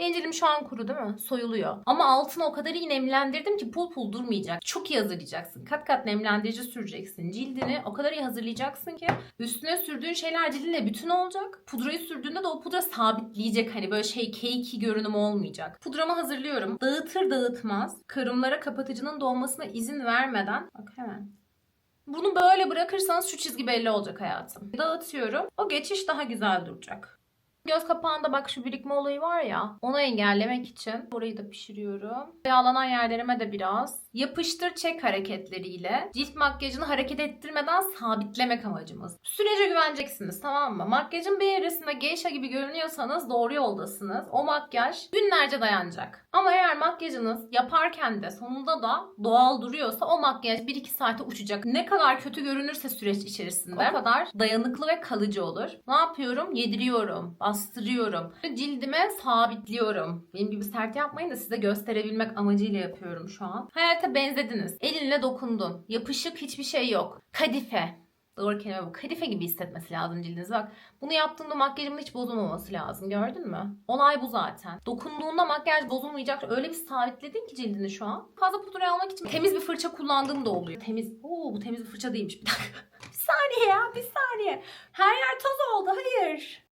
Benim şu an kuru değil mi? Soyuluyor. Ama altına o kadar iyi nemlendirdim ki pul pul durmayacak. Çok iyi hazırlayacaksın. Kat kat nemlendirici süreceksin. Cildini o kadar iyi hazırlayacaksın ki üstüne sürdüğün şeyler cildinle bütün olacak. Pudrayı sürdüğünde de o pudra sabitleyecek. Hani böyle şey cakey görünüm olmayacak. Pudramı hazırlıyorum. Dağıtır dağıtmaz karımlara kapatıcının dolmasına izin vermeden bak hemen bunu böyle bırakırsanız şu çizgi belli olacak hayatım. Dağıtıyorum. O geçiş daha güzel duracak. Göz kapağında bak şu birikme olayı var ya. Onu engellemek için burayı da pişiriyorum. Yağlanan yerlerime de biraz yapıştır çek hareketleriyle cilt makyajını hareket ettirmeden sabitlemek amacımız. Sürece güveneceksiniz tamam mı? Makyajın bir evresinde geisha gibi görünüyorsanız doğru yoldasınız. O makyaj günlerce dayanacak. Ama eğer makyajınız yaparken de sonunda da doğal duruyorsa o makyaj 1-2 saate uçacak. Ne kadar kötü görünürse süreç içerisinde o kadar dayanıklı ve kalıcı olur. Ne yapıyorum? Yediriyorum, bastırıyorum. Cildime sabitliyorum. Benim gibi sert yapmayın da size gösterebilmek amacıyla yapıyorum şu an. Hayata benzediniz. Elinle dokundun. Yapışık hiçbir şey yok. Kadife. Doğru kelime bu. Kadife gibi hissetmesi lazım cildiniz. Bak bunu yaptığımda makyajımın hiç bozulmaması lazım. Gördün mü? Olay bu zaten. Dokunduğunda makyaj bozulmayacak. Öyle bir sabitledin ki cildini şu an. Fazla pudra almak için temiz bir fırça kullandığım da oluyor. Temiz. Oo bu temiz bir fırça değilmiş. Bir dakika. bir saniye ya bir saniye. Her yer toz oldu. Hayır.